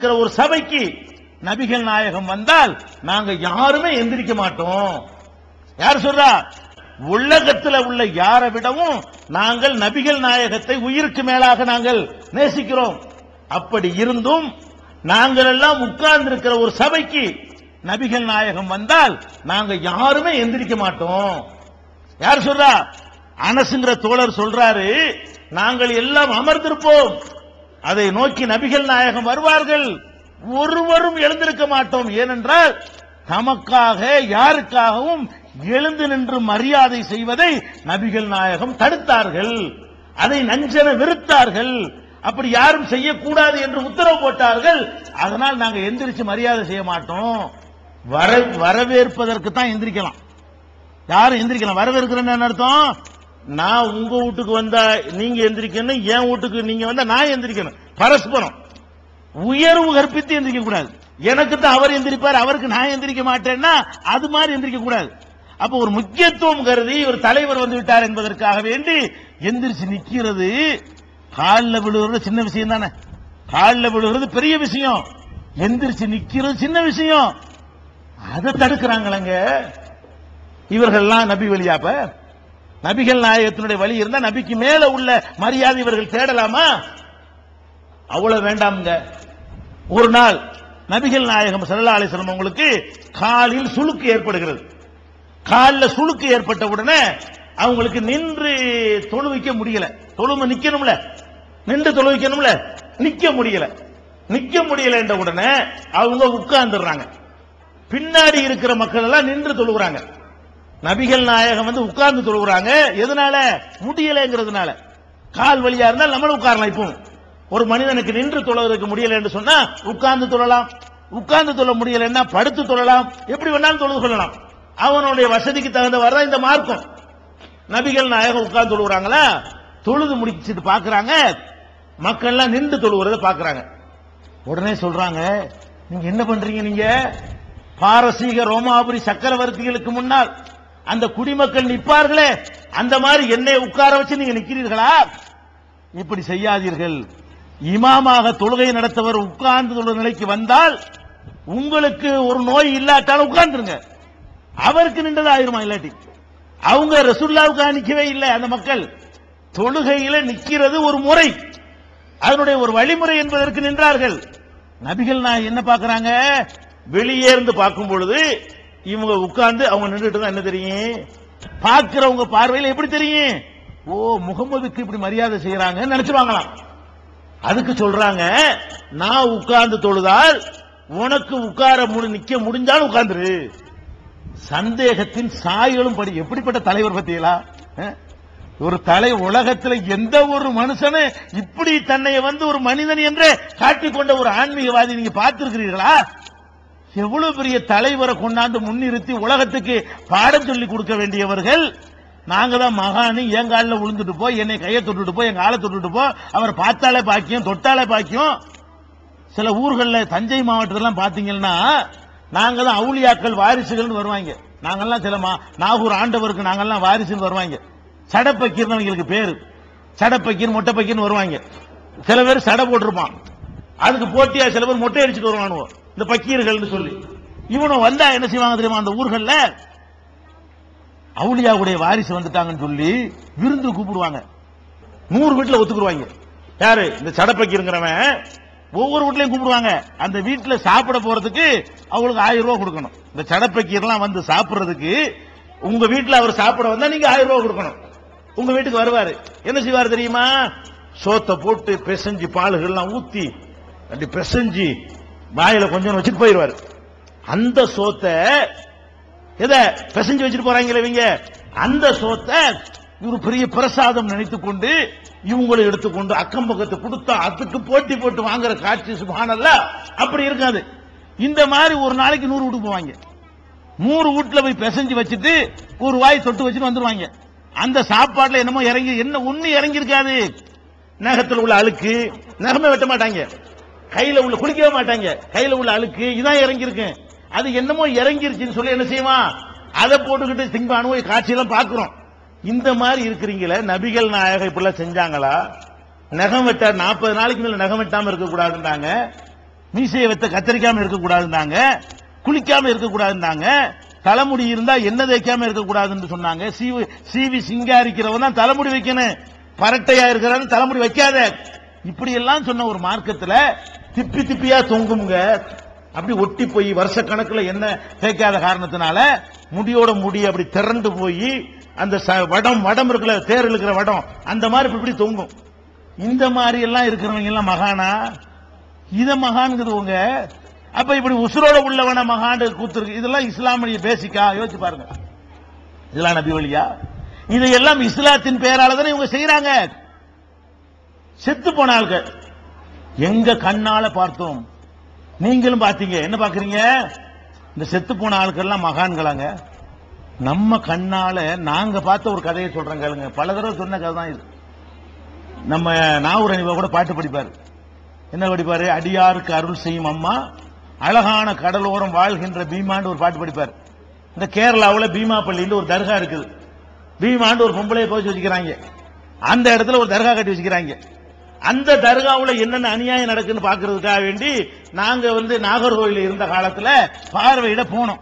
இருக்கிற ஒரு சபைக்கு நபிகள் நாயகம் வந்தால் நாங்க யாருமே எந்திரிக்க மாட்டோம். யார் சொல்றா? உலகத்துல உள்ள யாரை விடவும் நாங்கள் நபிகள் நாயகத்தை உயிருக்கு மேலாக நாங்கள் நேசிக்கிறோம். அப்படி இருந்தும் நாங்கள் எல்லாம் உட்கார்ந்து இருக்கிற ஒரு சபைக்கு நபிகள் நாயகம் வந்தால் நாங்க யாருமே எந்திரிக்க மாட்டோம். யார் சொல்றா? அனசுங்கிற தோழர் சொல்றாரு நாங்கள் எல்லாம் அமர்ந்திருப்போம். அதை நோக்கி நபிகள் நாயகம் வருவார்கள். ஒருவரும் எழுந்திருக்க மாட்டோம். ஏனென்றால் தமக்காக யாருக்காகவும் எழுந்து நின்று மரியாதை செய்வதை நபிகள் நாயகம் தடுத்தார்கள். அதை நஞ்சன வெறுத்தார்கள். அப்படி யாரும் செய்யக்கூடாது என்று உத்தரவு போட்டார்கள். அதனால் நாங்கள் எந்திரிச்சு மரியாதை செய்ய மாட்டோம். வர வரவேற்பதற்கு தான் எந்திரிக்கலாம். யாரும் எந்திரிக்கலாம். வரவேற்கிறேன்னு என்ன அர்த்தம்? நான் உங்க வீட்டுக்கு வந்தா நீங்க எந்திரிக்கணும் என் வீட்டுக்கு நீங்க வந்தா நான் எந்திரிக்கணும். பரஸ்பரம். உயர்வு கற்பித்து எந்திரிக்க கூடாது. எனக்கு தான் அவர் எந்திரிப்பார் அவருக்கு நான் எந்திரிக்க மாட்டேன்னா அது மாதிரி எந்திரிக்க கூடாது. அப்ப ஒரு முக்கியத்துவம் கருதி ஒரு தலைவர் வந்து விட்டார் என்பதற்காக வேண்டி எந்திரிச்சு நிக்கிறது காலில் விழுகிறது சின்ன விஷயம் தானே. காலில் விழுகிறது பெரிய விஷயம். எந்திரிச்சு நிக்கிறது சின்ன விஷயம். அதை தடுக்கிறாங்களங்க. இவர்கள்லாம் நபி வழியாப்ப நபிகள் நாயகத்தினுடைய வழி இருந்தா நபிக்கு மேல உள்ள மரியாதை இவர்கள் தேடலாமா? அவ்வளவு வேண்டாம்ங்க. ஒரு நாள் நபிகள் நாயகம் சல்லா அலிஸ்லாம் உங்களுக்கு காலில் சுளுக்கு ஏற்படுகிறது. காலில் சுளுக்கு ஏற்பட்ட உடனே அவங்களுக்கு நின்று தொழுவிக்க முடியல. தொழும நிக்கணும்ல. நின்று தொழுவிக்கணும்ல நிக்க முடியல. நிக்க முடியல என்ற உடனே அவங்க உட்கார்ந்துடுறாங்க. பின்னாடி இருக்கிற மக்கள் எல்லாம் நின்று தொழுகிறாங்க. நபிகள் நாயகம் வந்து உட்கார்ந்து தொழுகிறாங்க எதனால? முடியலைங்கிறதுனால. கால் வழியா இருந்தால் நம்மளும் உட்காரலாம் இப்போ. ஒரு மனிதனுக்கு நின்று தொழுவதற்கு முடியல என்று சொன்னா உட்கார்ந்து தொழலாம். உட்கார்ந்து தொழ முடியலன்னா படுத்து தொழலாம். எப்படி வேணாலும் தொழுது கொள்ளலாம். அவனுடைய வசதிக்கு தகுந்தவாறு தான் இந்த மார்க்கம். நபிகள் நாயகம் உட்கார்ந்து தொழுகிறாங்களா தொழுது முடிச்சிட்டு பாக்குறாங்க. மக்கள் எல்லாம் நின்று தொழுகிறத பாக்குறாங்க. உடனே சொல்றாங்க நீங்க என்ன பண்றீங்க நீங்க? பாரசீக ரோமாபுரி சக்கரவர்த்திகளுக்கு முன்னால் அந்த குடிமக்கள் நிற்பார்களே அந்த மாதிரி என்னை உட்கார வச்சு நீங்க நிக்கிறீர்களா? இப்படி செய்யாதீர்கள். இமாமாக தொழுகை நடத்தவர் உட்கார்ந்து தொழுகிற நிலைக்கு வந்தால் உங்களுக்கு ஒரு நோய் இல்லாட்டாலும் உட்கார்ந்துருங்க. அவருக்கு நின்றது ஆயிருமா இல்லாட்டி? அவங்க ரசுல்லாவுக்கு நிக்கவே இல்லை அந்த மக்கள். தொழுகையில நிக்கிறது ஒரு முறை. அதனுடைய ஒரு வழிமுறை என்பதற்கு நின்றார்கள். நபிகள் நான் என்ன பார்க்கிறாங்க? வெளியே இருந்து பார்க்கும் பொழுது இவங்க உட்கார்ந்து அவங்க நின்றுட்டு தான் என்ன தெரியும்? பார்க்கிறவங்க பார்வையில் எப்படி தெரியும்? ஓ முகமதுக்கு இப்படி மரியாதை செய்யறாங்கன்னு நினைச்சுவாங்களாம் அதுக்கு சொல்றாங்க நான் உட்கார்ந்து தொழுதால் உனக்கு உட்கார முடி நிக்க முடிஞ்சாலும் உட்கார்ந்துரு. சந்தேகத்தின் சாயலும் படி எப்படிப்பட்ட தலைவர் பத்தியலா? ஒரு தலை உலகத்தில் எந்த ஒரு மனுஷனு இப்படி தன்னை வந்து ஒரு மனிதன் என்று காட்டிக்கொண்ட ஒரு ஆன்மீகவாதி நீங்க பார்த்திருக்கிறீர்களா? எவ்வளவு பெரிய தலைவரை கொண்டாந்து முன்னிறுத்தி உலகத்துக்கு பாடம் சொல்லி கொடுக்க வேண்டியவர்கள் நாங்க தான் மகானு என் காலில் விழுந்துட்டு போய் என்னை கையை தொட்டுட்டு போய் எங்க ஆளை தொட்டுட்டு போ அவர் பார்த்தாலே பாக்கியம் தொட்டாலே பாக்கியம். சில ஊர்களில் தஞ்சை மாவட்டத்திலாம் பாத்தீங்கன்னா நாங்க தான் அவுளியாக்கள் வாரிசுகள்னு வருவாங்க. நாங்கெல்லாம் சில மா- நாகூர் ஆண்டவருக்கு நாங்கெல்லாம் வாரிசுன்னு வருவாங்க. சடப்பக்கீர்னு அவங்களுக்கு பேரு. சடப்பக்கீர் மொட்டைப்பக்கீர்னு வருவாங்க. சில பேர் சடை போட்டிருப்பான். அதுக்கு போட்டியா சில பேர் மொட்டை அடிச்சுட்டு வருவானுவோ. இந்த பக்கீர்கள்னு சொல்லி. இவனும் வந்தா என்ன செய்வாங்க தெரியுமா? அந்த ஊர்கள்ல அவுளியாவுடைய வாரிசு வந்துட்டாங்கன்னு சொல்லி விருந்து கூப்பிடுவாங்க. நூறு வீட்டுல ஒத்துக்குருவாங்க. யாரு? இந்த சடப்பக்கீருங்கிறவன் ஒவ்வொரு வீட்லயும் கூப்பிடுவாங்க. அந்த வீட்டுல சாப்பிட போறதுக்கு அவங்களுக்கு ஆயிரம் ரூபாய் கொடுக்கணும். இந்த சடப்பக்கீர்லாம் வந்து சாப்பிடுறதுக்கு உங்க வீட்டுல அவர் சாப்பிட வந்தா நீங்க ஆயிரம் ரூபாய் கொடுக்கணும். உங்க வீட்டுக்கு வருவாரு. என்ன செய்வார் தெரியுமா? சோத்தை போட்டு பிசைஞ்சு பாலுகள்லாம் ஊத்தி அப்படி பிசைஞ்சு வாயில கொஞ்சம் வச்சுட்டு போயிருவாரு. அந்த சோத்தை எதை பிசைஞ்சு வச்சுட்டு போறாங்களே இவங்க? அந்த சோத்தை ஒரு பெரிய பிரசாதம் நினைத்து கொண்டு இவங்களை எடுத்துக்கொண்டு அக்கம் பக்கத்து கொடுத்தா அதுக்கு போட்டி போட்டு வாங்குற காட்சி சுபானல்ல. அப்படி இருக்காது. இந்த மாதிரி ஒரு நாளைக்கு நூறு வீட்டுக்கு போவாங்க. நூறு வீட்டுல போய் பிசைஞ்சு வச்சுட்டு ஒரு வாய் தொட்டு வச்சுட்டு வந்துருவாங்க. அந்த சாப்பாட்டுல என்னமோ இறங்கி என்ன ஒண்ணு இறங்கி இருக்காது நகத்துல உள்ள அழுக்கு நகமே வெட்ட மாட்டாங்க. கையில உள்ள குளிக்கவே மாட்டாங்க. கையில உள்ள அழுக்கு இதான் இறங்கியிருக்கு. அது என்னமோ இறங்கிருச்சுன்னு சொல்லி என்ன செய்வான் அதை போட்டுக்கிட்டு திங்பானு காட்சியெல்லாம் பார்க்கிறோம். இந்த மாதிரி இருக்கிறீங்களே நபிகள் நாயகம் இப்படிலாம் செஞ்சாங்களா? நகம் வெட்ட நாற்பது நாளைக்கு மேல நகம் வெட்டாம இருக்க கூடாதுன்றாங்க மீசையை வைத்த கத்தரிக்காம இருக்கக்கூடாதுன்னாங்க குளிக்காம இருக்கக்கூடாதுன்னாங்க தலைமுடி இருந்தா என்ன தேய்க்காம இருக்கக்கூடாதுன்னு சொன்னாங்க. சீவி சீவி சிங்காரிக்கிறவன் தான் தலைமுடி வைக்கணும். பரட்டையா இருக்கிறான்னு தலைமுடி வைக்காத. இப்படி எல்லாம் சொன்ன ஒரு மார்க்கத்துல திப்பி திப்பியா தொங்குங்க. அப்படி ஒட்டி போய் வருஷ கணக்குல என்ன தேய்க்காத காரணத்தினால முடியோட முடி அப்படி திரண்டு போய் அந்த ச- வடம் வடம் இருக்கிற தேர் இருக்கிற வடம் அந்த மாதிரி இப்படி இப்படி தொங்கும். இந்த மாதிரி எல்லாம் இருக்கிறவங்க எல்லாம் மகானா? இத மகான்ங்கிறவங்க. அப்ப இப்படி உசுரோட உள்ளவன மகான் கூத்துருக்கு. இதெல்லாம் இஸ்லாமிய பேசிக்கா யோசிச்சு பாருங்க. இதெல்லாம் நபி வழியா? இதையெல்லாம் இஸ்லாத்தின் பெயரால தானே இவங்க செய்யறாங்க செத்து போன எங்க கண்ணால பார்த்தோம். நீங்களும் பார்த்தீங்க. என்ன பாக்குறீங்க இந்த செத்து போன ஆட்கள்லாம் மகான்களாங்க. நம்ம கண்ணால நாங்க பார்த்த ஒரு கதையை சொல்றேன் கேளுங்க. பல தடவை சொன்ன கதை தான் இது. நம்ம நாகூர் அணிவா கூட பாட்டு படிப்பாரு. என்ன படிப்பாரு? அடியாருக்கு அருள் செய்யும் அம்மா அழகான கடலோரம் வாழ்கின்ற பீமான்னு ஒரு பாட்டு படிப்பார். இந்த கேரளாவில் பீமா பள்ளியில் ஒரு தர்கா இருக்குது. பீமான்னு ஒரு பொம்பளையை கோச்சு வச்சுக்கிறாங்க. அந்த இடத்துல ஒரு தர்கா கட்டி வச்சுக்கிறாங்க. அந்த தர்காவில் என்னென்ன அநியாயம் நடக்குன்னு பாக்குறதுக்காக வேண்டி நாங்க வந்து நாகர்கோவில் இருந்த காலத்துல பார்வையிட போனோம்.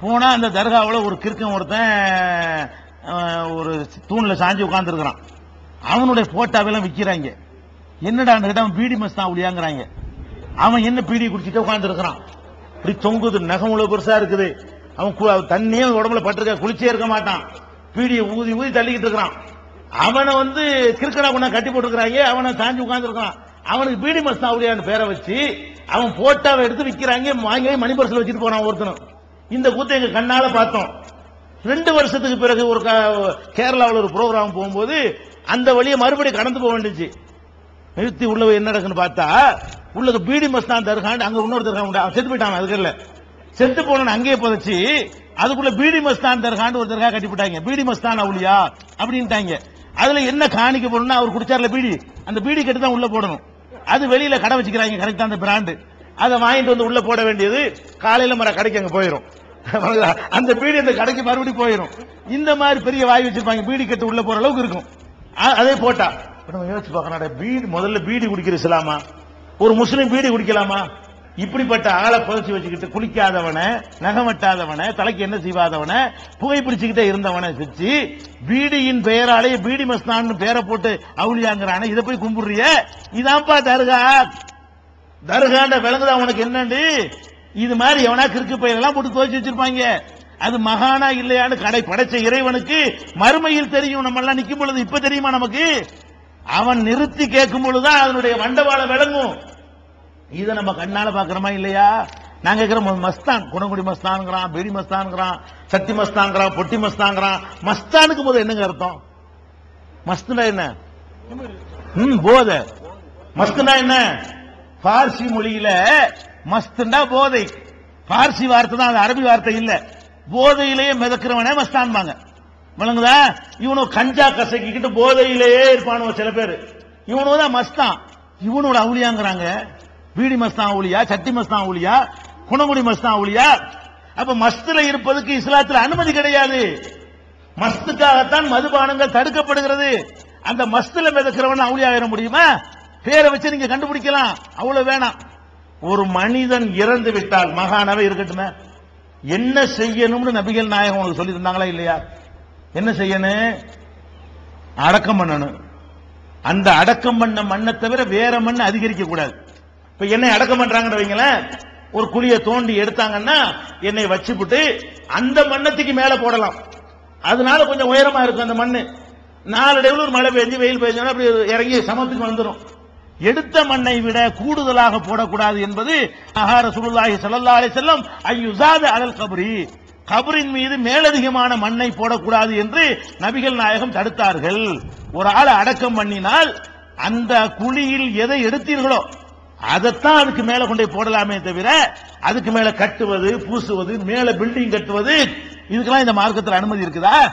போனா அந்த தர்காவில் ஒரு கிறுக்கன் ஒருத்தன் ஒரு தூண்ல சாஞ்சி உட்கார்ந்துருக்கிறான். அவனுடைய போட்டாவெல்லாம் விற்கிறாங்க என்னடா அவன் பீடி மஸ்தான் அப்படியாங்கிறாங்க அவன் என்ன பீடி குடிச்சிட்டு உட்காந்துருக்கிறான் இப்படி தொங்குது நகம் இவ்வளவு பெருசா இருக்குது. அவன் கு- அவன் தண்ணியே உடம்புல பட்டிருக்க குளிச்சே இருக்க மாட்டான். பீடியை ஊதி ஊதி தள்ளிக்கிட்டு இருக்கிறான். அவனை வந்து கிறுக்கடா கொண்டா கட்டி போட்டுருக்காங்க அவனை சாஞ்சு உட்காந்துருக்கான் அவனுக்கு பீடி மஸ்தான் அப்படியான்னு பேரை வச்சு அவன் போட்டோவை எடுத்து விற்கிறாங்க வாங்கி மணி பர்சில் வச்சுட்டு போறான் ஒருத்தனும். இந்த கூத்தை எங்க கண்ணால பார்த்தோம். ரெண்டு வருஷத்துக்கு பிறகு ஒரு க- ஒரு ப்ரோக்ராம் போகும்போது அந்த வழியை மறுபடியும் கடந்து போக வேண்டிச்சு. நிறுத்தி உள்ள என்ன நடக்குன்னு பார்த்தா உள்ளது பீடி மஸ்தான் தர்கான் அங்க இன்னொரு தர்கா உண்டு. அவன் செத்து போயிட்டான் அதுக்கு இல்ல செத்து போன அங்கேயே புதைச்சு அதுக்குள்ள பீடி மஸ்தான் தர்கான்னு ஒரு தருகா கட்டிவிட்டாங்க பீடி மஸ்தான் அவுளியா? அப்படின்ட்டாங்க. அதுல என்ன காணிக்க போடணும்னா அவர் குடிச்சார்ல பீடி. அந்த பீடி கட்டு தான் உள்ள போடணும். அது வெளியில கடை வச்சுக்கிறாங்க கரெக்டா அந்த பிராண்டு அதை வாங்கிட்டு வந்து உள்ள போட வேண்டியது காலையில மர கடைக்கு அங்க போயிடும் அந்த பீடி அந்த கடைக்கு மறுபடியும் போயிடும் இந்த மாதிரி பெரிய வாய் வச்சிருப்பாங்க பீடி கட்டு உள்ள போற அளவுக்கு இருக்கும். அதே போட்டா. நம்ம யோசிச்சு பார்க்கணும் பீடி முதல்ல பீடி குடிக்கிற இஸ்லாமா? ஒரு முஸ்லீம் பீடி குடிக்கலாமா? இப்படிப்பட்ட ஆளை புதைச்சி வச்சுக்கிட்டு குளிக்காதவனை நகம் வெட்டாதவனை தலைக்கு என்ன செய்வாதவனை புகைப்பிடிச்சுக்கிட்டே இருந்தவனை வச்சு பீடியின் பெயராலே பீடி மஸ்தான் பேரை போட்டு அவுளியாங்கிறான இதை போய் கும்பிடுறிய? இதான்ப்பா தர்கா. தர்காண்ட விளங்குதா உனக்கு என்னண்டு? இது மாதிரி எவனா கிறுக்கு பயிரெல்லாம் போட்டு துவச்சு வச்சிருப்பாங்க. அது மகானா இல்லையான்னு கடை படைச்ச இறைவனுக்கு மறுமையில் தெரியும். நம்ம எல்லாம் நிற்கும் பொழுது இப்ப தெரியுமா நமக்கு? அவன் நிறுத்தி கேட்கும் பொழுதுதான் அதனுடைய வண்டவாளம் விளங்கும். இதை நம்ம கண்ணால பாக்குறோமா இல்லையா? நாங்க இருக்கிற மஸ்தான் குணங்குடி மஸ்தான்ங்கிறான் பெரி மஸ்தான்ங்கிறான் சக்தி மஸ்தான்ங்கிறான் பொட்டி மஸ்தான்ங்கிறான். மஸ்தானுக்கு போது என்னங்க அர்த்தம்? மஸ்துனா என்ன? ம் போதை. மஸ்துனா என்ன? பார்சி மொழியில மஸ்துண்டா போதை. பார்சி வார்த்தை தான் அது அரபி வார்த்தை இல்ல. போதையிலேயே மிதக்கிறவனே மஸ்தான்பாங்க. விளங்குதா? இவனு கஞ்சா கசக்கிக்கிட்டு போதையிலேயே இருப்பானுவ சில பேர். இவனும் தான் மஸ்தான். இவனோட அவுளியாங்கிறாங்க. பீடி மஸ்தான் ஊழியா சட்டி மஸ்தான் ஊழியா குணமுடி மஸ்தான் ஊழியா. அப்ப மஸ்துல இருப்பதுக்கு இஸ்லாத்துல அனுமதி கிடையாது. மஸ்துக்காகத்தான் மதுபானங்கள் தடுக்கப்படுகிறது. அந்த மஸ்துல மிதக்கிறவன் அவுளியாகிற முடியுமா? பேரை வச்சு நீங்க கண்டுபிடிக்கலாம். அவ்வளவு வேணாம். ஒரு மனிதன் இறந்து விட்டால் மகானவை இருக்கட்டுமே. என்ன செய்யணும்னு நபிகள் நாயகம் உனக்கு சொல்லி தந்தாங்களா இல்லையா? என்ன செய்யணும்? அடக்கம் பண்ணணும். அந்த அடக்கம் பண்ண மண்ணை தவிர வேற மண் அதிகரிக்க கூடாது இப்ப என்னை அடக்கம் பண்றாங்கன்னு வைங்களேன். ஒரு குழியை தோண்டி எடுத்தாங்கன்னா என்னை வச்சுப்புட்டு அந்த மண்ணத்துக்கு மேல போடலாம். அதனால கொஞ்சம் உயரமா இருக்கும் அந்த மண்ணு. நாளடைவில் ஒரு மழை பெஞ்சு வெயில் பெஞ்சோன்னா அப்படி இறங்கி சமத்துக்கு வந்துடும் எடுத்த மண்ணை விட கூடுதலாக போடக்கூடாது என்பது அகார சுருல்லாஹி ஸல்லல்லாஹு அலைஹி செல்லம் ஐயுசாத அலல் கபரி. கபரின் மீது மேலதிகமான மண்ணை போடக்கூடாது என்று நபிகள் நாயகம் தடுத்தார்கள். ஒரு ஆளை அடக்கம் பண்ணினால் அந்த குழியில் எதை எடுத்தீர்களோ அதைத்தான் அதுக்கு மேல கொண்டு போடலாமே தவிர அதுக்கு மேல கட்டுவது பூசுவது மேல பில்டிங் கட்டுவது இதுக்கெல்லாம் இந்த மார்க்கத்தில் அனுமதி இருக்குதா?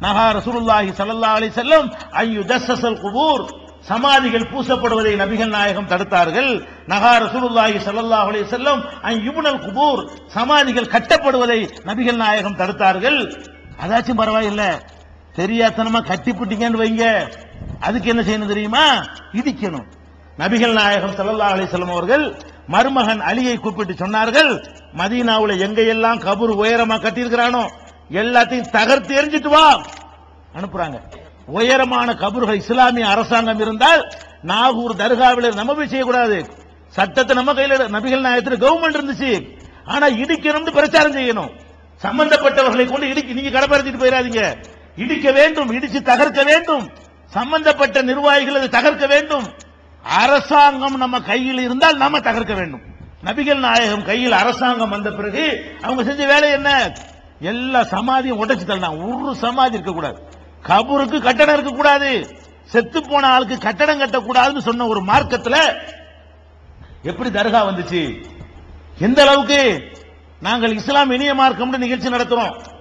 நகா ரசூலுல்லாஹி சல்லா அலி செல்லம் ஐயு தசல் குபூர். சமாதிகள் பூசப்படுவதை நபிகள் நாயகம் தடுத்தார்கள். நகா ரசூலுல்லாஹி ஸல்லல்லாஹு அலி செல்லம் ஐ குபூர். சமாதிகள் கட்டப்படுவதை நபிகள் நாயகம் தடுத்தார்கள். அதாச்சும் பரவாயில்ல. தெரியாதனமா கட்டி புட்டிங்கன்னு வைங்க. அதுக்கு என்ன செய்யணும் தெரியுமா? இடிக்கணும். நபிகள் நாயகம் ஸல்லல்லாஹு அலிசல்லம் அவர்கள் மருமகன் அலியை கூப்பிட்டு சொன்னார்கள் மதீனாவுல எங்கையெல்லாம் கபூர் உயரமா கட்டியிருக்கிறானோ எல்லாத்தையும் தகர்த்து எரிஞ்சிட்டு வா. அனுப்புறாங்க. உயரமான கபூர்கள் இஸ்லாமிய அரசாங்கம் இருந்தால் நாகூர் தர்காவில் நம்ம போய் செய்யக்கூடாது. சட்டத்தை நம்ம கையில நபிகள் நாயகத்தில் கவர்மெண்ட் இருந்துச்சு. ஆனா இடிக்கணும்னு பிரச்சாரம் செய்யணும். சம்பந்தப்பட்டவர்களை கொண்டு இடிக்க நீங்க கடப்பறத்திட்டு போயிடாதீங்க. இடிக்க வேண்டும் இடிச்சு தகர்க்க வேண்டும். சம்பந்தப்பட்ட நிர்வாகிகள் அதை தகர்க்க வேண்டும். அரசாங்கம் நம்ம கையில் இருந்தால் நாம தகர்க்க வேண்டும். நபிகள் நாயகம் கையில் அரசாங்கம் வந்த பிறகு அவங்க செஞ்ச வேலை என்ன? எல்லா சமாதியும் உடைச்சு தள்ளலாம் ஒரு சமாதி இருக்க கூடாது கபூருக்கு கட்டடம் இருக்க கூடாது செத்து போன ஆளுக்கு கட்டடம் கட்டக்கூடாதுன்னு சொன்ன ஒரு மார்க்கத்துல எப்படி தர்கா வந்துச்சு? எந்த அளவுக்கு? நாங்கள் இஸ்லாம் இனிய மார்க்கம்னு நிகழ்ச்சி நடத்துறோம்.